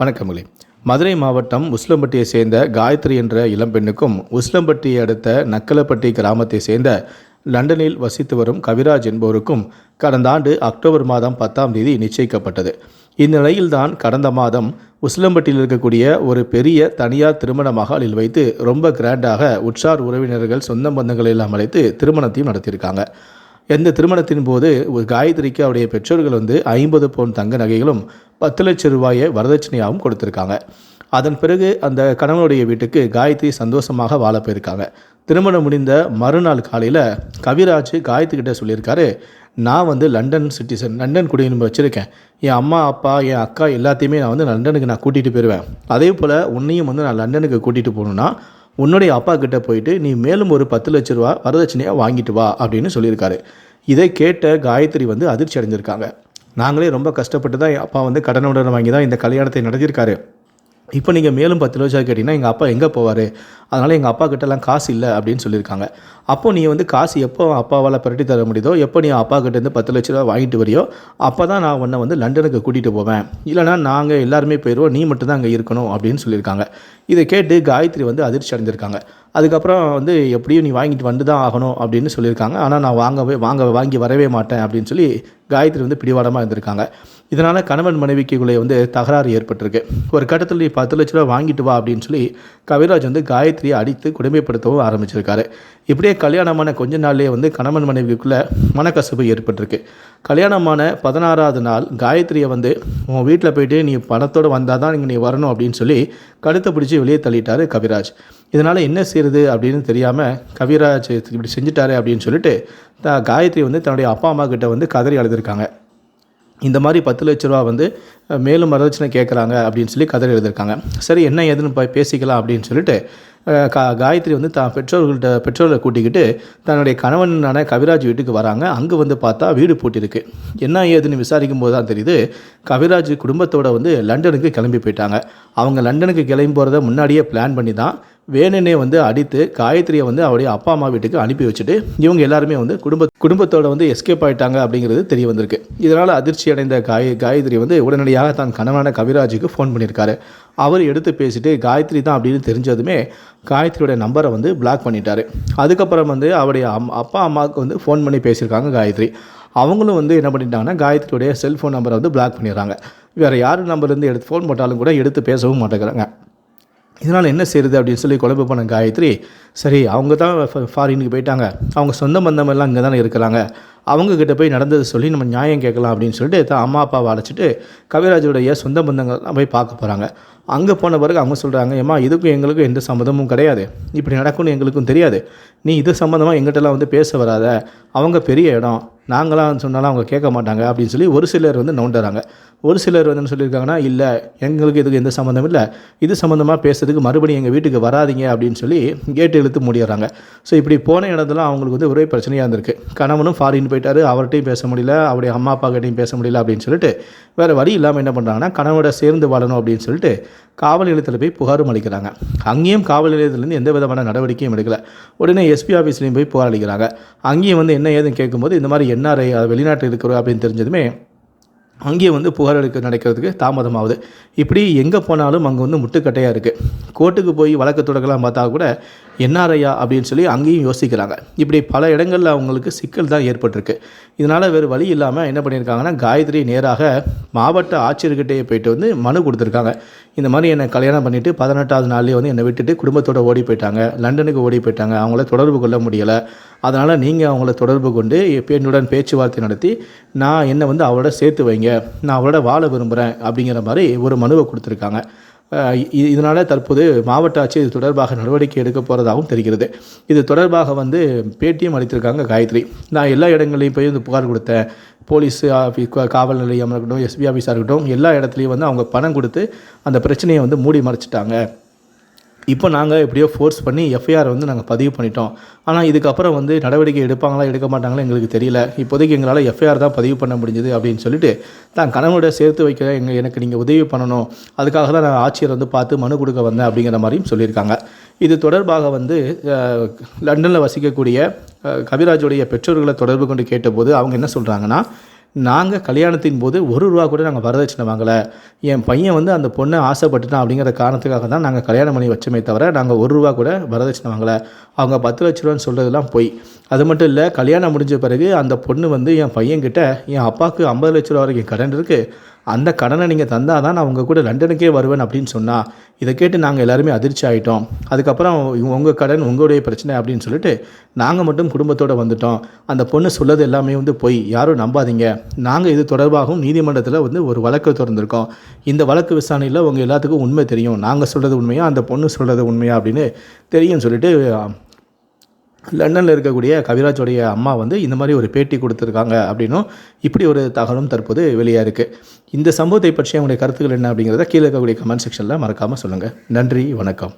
வணக்கங்களே. மதுரை மாவட்டம் உஸ்லம்பட்டியை சேர்ந்த காயத்ரி என்ற இளம்பெண்ணுக்கும் உஸ்லம்பட்டியை அடுத்த நக்கலப்பட்டி கிராமத்தை சேர்ந்த லண்டனில் வசித்து வரும் கவிராஜ் என்பவருக்கும் கடந்த ஆண்டு அக்டோபர் மாதம் பத்தாம் தேதி நிச்சயிக்கப்பட்டது. இந்நிலையில்தான் கடந்த மாதம் உஸ்லம்பட்டியில் இருக்கக்கூடிய ஒரு பெரிய தனியார் திருமண மகாலில் வைத்து ரொம்ப கிராண்டாக உற்றார் உறவினர்கள் சொந்த பந்தங்கள் எல்லாம் அழைத்து திருமணத்தையும் நடத்தியிருக்காங்க. இந்த திருமணத்தின் போது ஒரு காயத்ரிக்கு அவருடைய பெற்றோர்கள் வந்து ஐம்பது பவுன் தங்க நகைகளும் பத்து லட்சம் ரூபாயை வரதட்சணையாகவும் கொடுத்துருக்காங்க. அதன் பிறகு அந்த கணவனுடைய வீட்டுக்கு காயத்ரி சந்தோஷமாக வாழ போயிருக்காங்க. திருமணம் முடிந்த மறுநாள் காலையில் கவிராஜ் காயத்ரி கிட்ட சொல்லியிருக்காரு நான் வந்து லண்டன் சிட்டிசன் லண்டன் குடியுரிமை வச்சுருக்கேன். என் அம்மா அப்பா என் அக்கா எல்லாத்தையுமே நான் வந்து லண்டனுக்கு நான் கூட்டிகிட்டு போயிடுவேன் அதே போல் உன்னையும் வந்து நான் லண்டனுக்கு கூட்டிகிட்டு போகணுன்னா உன்னுடைய அப்பா கிட்ட போயிட்டு நீ மேலும் ஒரு பத்து லட்ச ரூபா வரதட்சணையாக வாங்கிட்டு வா அப்படின்னு சொல்லியிருக்காரு. இதை கேட்ட காயத்ரி வந்து அதிர்ச்சி அடைஞ்சிருக்காங்க. நாங்களே ரொம்ப கஷ்டப்பட்டு தான் என் அப்பா வந்து கடனுடன் வாங்கி தான் இந்த கல்யாணத்தை நடத்தியிருக்காரு. இப்போ நீங்கள் மேலும் பத்து லட்சம் கேட்டிங்கன்னா எங்கள் அப்பா எங்கே போவார்? அதனால் எங்கள் அப்பா கிட்டலாம் காசு இல்லை அப்படின்னு சொல்லியிருக்காங்க. அப்போ நீ வந்து காசு எப்போ அப்பாவால் புரட்டி தர முடியுதோ எப்போ நீ அப்பா கிட்டேருந்து பத்து லட்ச ரூபா வாங்கிட்டு வரியோ அப்போ தான் நான் உன்னை வந்து லண்டனுக்கு கூட்டிகிட்டு போவேன். இல்லைனா நாங்கள் எல்லாருமே போயிடுவோம் நீ மட்டும்தான் அங்கே இருக்கணும் அப்படின்னு சொல்லியிருக்காங்க. இதை கேட்டு காயத்ரி வந்து அதிர்ச்சி அடைஞ்சிருக்காங்க. அதுக்கப்புறம் வந்து எப்படியும் நீ வாங்கிட்டு வந்து தான் ஆகணும் அப்படின்னு சொல்லியிருக்காங்க. ஆனால் நான் வாங்கவே வாங்க வாங்கி வரவே மாட்டேன் அப்படின்னு சொல்லி காயத்ரி வந்து பிடிவாடமாக இருந்திருக்காங்க. இதனால் கணவன் மனைவிக்குள்ளே வந்து தகராறு ஏற்பட்டிருக்கு. ஒரு கட்டத்தில் நீ பத்து லட்ச ரூபா வாங்கிட்டு வா அப்படின்னு சொல்லி கவிராஜ் வந்து காயத்ரி காயத்ரியை அடித்து கொடுமைப்படுத்தவும் ஆரம்பிச்சிருக்காரு. இப்படியே கல்யாணமான கொஞ்ச நாள்லேயே வந்து கணவன் மனைவிக்குள்ளே மனக்கசப்பு ஏற்பட்டிருக்கு. கல்யாணமான பதினாறாவது நாள் காயத்ரியை வந்து உன் வீட்டில் போயிட்டு நீ பணத்தோடு வந்தால் தான் இங்கே நீ வரணும் அப்படின்னு சொல்லி கழுத்தை பிடிச்சி வெளியே தள்ளிட்டார் கவிராஜ். இதனால் என்ன செய்யுது அப்படின்னு தெரியாமல் கவிராஜ் இப்படி செஞ்சுட்டாரு அப்படின்னு சொல்லிட்டு காயத்ரி வந்து தன்னுடைய அப்பா அம்மா கிட்ட வந்து கதறி அழுதுருக்காங்க. இந்த மாதிரி பத்து லட்ச ரூபா வந்து மேலும் வரதட்சணை கேட்குறாங்க அப்படின்னு சொல்லி கதை எழுதியிருக்காங்க. சரி என்ன ஏதுன்னு போய் பேசிக்கலாம் அப்படின்னு சொல்லிட்டு கா காயத்ரி வந்து தான் பெற்றோர்கள்ட்ட பெற்றோர்களை கூட்டிக்கிட்டு தன்னுடைய கணவனான கவிராஜ் வீட்டுக்கு வராங்க. அங்கே வந்து பார்த்தா வீடு பூட்டியிருக்கு. என்ன ஏதுன்னு விசாரிக்கும் போது தான் தெரியுது கவிராஜ் குடும்பத்தோடு வந்து லண்டனுக்கு கிளம்பி போயிட்டாங்க. அவங்க லண்டனுக்கு கிளம்பி போகிறத முன்னாடியே பிளான் பண்ணி தான் வேணுனே வந்து அடித்து காயத்ரியை வந்து அவருடைய அப்பா அம்மா வீட்டுக்கு அனுப்பி வச்சுட்டு இவங்க எல்லாருமே வந்து குடும்ப குடும்பத்தோட வந்து எஸ்கேப் ஆயிட்டாங்க அப்படிங்கிறது தெரிய வந்திருக்கு. இதனால் அதிர்ச்சி அடைந்த காய காயத்ரி வந்து உடனடியாக தான் கணவனான கவிராஜுக்கு ஃபோன் பண்ணியிருக்காரு. அவர் எடுத்து பேசிட்டு காயத்ரி தான் அப்படின்னு தெரிஞ்சதுமே காயத்ரியோட நம்பரை வந்து பிளாக் பண்ணிட்டாரு. அதுக்கப்புறம் வந்து அவருடைய அம் அப்பா அம்மாவுக்கு வந்து ஃபோன் பண்ணி பேசியிருக்காங்க காயத்ரி. அவங்களும் வந்து என்ன பண்ணிட்டாங்கன்னா காயத்ரியோடைய செல்ஃபோன் நம்பரை வந்து பிளாக் பண்ணிடுறாங்க. வேறு யார் நம்பர்லேருந்து எடுத்து ஃபோன் போட்டாலும் கூட எடுத்து பேசவும் மாட்டேங்கிறாங்க. இதனால் என்ன செய்யுது அப்படின்னு சொல்லி குழம்பு பண்ண காயத்ரி சரி அவங்க தான் ஃபாரினுக்கு போயிட்டாங்க. அவங்க சொந்த பந்தம் எல்லாம் இங்கே தானே இருக்கிறாங்க. அவங்கக்கிட்ட போய் நடந்ததை சொல்லி நம்ம நியாயம் கேட்கலாம் அப்படின்னு சொல்லிட்டு தான் அம்மா அப்பாவை அழைச்சிட்டு கவிராஜுடைய சொந்த பந்தங்கள்லாம் போய் பார்க்க போகிறாங்க அங்கே போன பிறகு அவங்க சொல்கிறாங்க ஏம்மா இதுக்கும் எங்களுக்கும் எந்த சம்மந்தமும் கிடையாது. இப்படி நடக்கும்னு எங்களுக்கும் தெரியாது. நீ இது சம்மந்தமாக எங்கிட்டலாம் வந்து பேச வராத. அவங்க பெரிய இடம். நாங்களாம் சொன்னாலும் அவங்க கேட்க மாட்டாங்க. அப்படின்னு சொல்லி ஒரு சிலர் வந்து நோண்டுறாங்க ஒரு சிலர் வந்து என்ன சொல்லியிருக்காங்கன்னா இல்லை எங்களுக்கு இதுக்கு எந்த சம்மந்தம் இல்லை. இது சம்மந்தமாக பேசுறதுக்கு மறுபடியும் எங்கள் வீட்டுக்கு வராதீங்க அப்படின்னு சொல்லி கேட்டு இழுத்து முடியறாங்க ஸோ இப்படி போன இடத்துல அவங்களுக்கு வந்து ஒரே பிரச்சனையாக இருந்திருக்கு. கணவனும் ஃபாரின் போயிட்டாரு. அவர்கிட்டையும் பேச முடியல. அவருடைய அம்மா அப்பா கிட்டையும் பேச முடியல அப்படின்னு சொல்லிட்டு வேறு வழி இல்லாமல் என்ன பண்ணுறாங்கன்னா கணவனோட சேர்ந்து வாழணும் அப்படின்னு சொல்லிட்டு காவல் நிலையத்தில் போய் புகாரும் அளிக்கிறாங்க. அங்கேயும் காவல் நிலையத்திலேருந்து எந்த விதமான நடவடிக்கையும் எடுக்கல. உடனே எஸ்பி ஆஃபீஸ்லேயும் போய் புகார் அளிக்கிறாங்க. அங்கேயும் வந்து என்ன ஏதுன்னு கேட்கும்போது இந்த மாதிரி என்ஆர்ஐ வெளிநாட்டில் இருக்கிறோம் அப்படின்னு தெரிஞ்சதுமே அங்கேயே வந்து புகார் எடுக்க நடக்கிறதுக்கு தாமதமாகுது. இப்படி எங்கே போனாலும் அங்கே வந்து முட்டுக்கட்டையாக இருக்குது கோர்ட்டுக்கு போய் வழக்கு தொடக்கலாம் பார்த்தா கூட என்ஆர்ஐயா அப்படின்னு சொல்லி அங்கேயும் யோசிக்கிறாங்க. இப்படி பல இடங்களில் அவங்களுக்கு சிக்கல் தான் ஏற்பட்டிருக்கு. இதனால் வேறு வழி இல்லாமல் என்ன பண்ணியிருக்காங்கன்னா காயத்ரி நேராக மாவட்ட ஆட்சியர்கிட்டே போயிட்டு வந்து மனு கொடுத்துருக்காங்க. இந்த மாதிரி என்னை கல்யாணம் பண்ணிவிட்டு பதினெட்டாவது நாள்லேயே வந்து என்னை விட்டுட்டு குடும்பத்தோட ஓடி போயிட்டாங்க. லண்டனுக்கு ஓடி போயிட்டாங்க. அவங்கள தொடர்பு கொள்ள முடியலை. அதனால் நீங்கள் அவங்கள தொடர்பு கொண்டு இப்ப என்னுடன் பேச்சுவார்த்தை நடத்தி நான் என்னை வந்து அவளோட சேர்த்து வைங்க. நான் அவரோட வாழ விரும்புகிறேன் அப்படிங்கிற மாதிரி ஒரு மனுவை கொடுத்துருக்காங்க. இதனால் தற்போது மாவட்ட ஆட்சி இது தொடர்பாக நடவடிக்கை எடுக்க போகிறதாகவும் தெரிகிறது. இது தொடர்பாக வந்து பேட்டியும் அளித்திருக்காங்க காயத்ரி. நான் எல்லா இடங்களையும் போய் வந்து புகார் கொடுத்தேன். போலீஸ் ஆஃபீஸ் காவல் நிலையம் இருக்கட்டும் எஸ்பி ஆஃபீஸாக இருக்கட்டும் எல்லா இடத்துலையும் வந்து அவங்க பணம் கொடுத்து அந்த பிரச்சனையை வந்து மூடி மறைச்சிட்டாங்க. இப்போ நாங்கள் எப்படியோ ஃபோர்ஸ் பண்ணி எஃப்ஐஆர் வந்து நாங்கள் பதிவு பண்ணிட்டோம். ஆனால் இதுக்கப்புறம் வந்து நடவடிக்கை எடுப்பாங்களா எடுக்க மாட்டாங்களா எங்களுக்கு தெரியல. இப்போதைக்கு எங்களால் எஃப்ஐஆர் தான் பதிவு பண்ண முடிஞ்சது அப்படின்னு சொல்லிட்டு தான் கணவனோட சேர்த்து வைக்க எங்கள் எனக்கு நீங்கள் உதவி பண்ணணும். அதுக்காக தான் நான் ஆட்சியர் வந்து பார்த்து மனு கொடுக்க வந்தேன் அப்படிங்கிற மாதிரியும் சொல்லியிருக்காங்க. இது தொடர்பாக வந்து லண்டனில் வசிக்கக்கூடிய கவிராஜுடைய பெற்றோர்களை தொடர்பு கொண்டு கேட்டபோது அவங்க என்ன சொல்கிறாங்கன்னா நாங்கள் கல்யாணத்தின் போது ஒரு ரூபா கூட நாங்கள் வரதட்சணை வாங்கலை. என் பையன் வந்து அந்த பொண்ணை ஆசைப்பட்டுட்டான் அப்படிங்கிற காரணத்துக்காக தான் நாங்கள் கல்யாணம் பண்ணி வச்சோமே தவிர நாங்கள் ஒரு ரூபா கூட வரதட்சணை வாங்கலை. அவங்க பத்து லட்ச ரூபான்னு சொல்கிறதுலாம் போய். அது மட்டும் இல்லை கல்யாணம் முடிஞ்ச பிறகு அந்த பொண்ணு வந்து என் பையன்கிட்ட என் அப்பாவுக்கு ஐம்பது லட்ச ரூபா வரைக்கும் கடன் இருக்குது அந்த கடனை நீங்கள் தந்தால் தான் நான் உங்கள் கூட லண்டனுக்கே வருவேன் அப்படின்னு சொன்னால் இதை கேட்டு நாங்கள் எல்லாருமே அதிர்ச்சி ஆகிட்டோம் அதுக்கப்புறம் உங்கள் கடன் உங்களுடைய பிரச்சனை அப்படின்னு சொல்லிட்டு நாங்கள் மட்டும் குடும்பத்தோடு வந்துட்டோம். அந்த பொண்ணு சொல்லது எல்லாமே வந்து போய். யாரும் நம்பாதீங்க. நாங்கள் இது தொடர்பாகவும் நீதிமன்றத்தில் வந்து ஒரு வழக்கு திறந்திருக்கோம். இந்த வழக்கு விசாரணையில் உங்கள் எல்லாத்துக்கும் உண்மை தெரியும். நாங்கள் சொல்கிறது உண்மையா? அந்த பொண்ணு சொல்கிறது உண்மையா? அப்படின்னு தெரியும்னு சொல்லிட்டு லண்டனில் இருக்கக்கூடிய கவிராஜோடைய அம்மா வந்து இந்த மாதிரி ஒரு பேட்டி கொடுத்துருக்காங்க அப்படின்னும் இப்படி ஒரு தகவலும் தற்போது வெளியாக இருக்குது இந்த சம்பவத்தை பற்றி அவங்களுடைய கருத்துக்கள் என்ன அப்படிங்கிறத கீழே இருக்கக்கூடிய கமெண்ட் செக்ஷனில் மறக்காமல் சொல்லுங்கள் நன்றி வணக்கம்.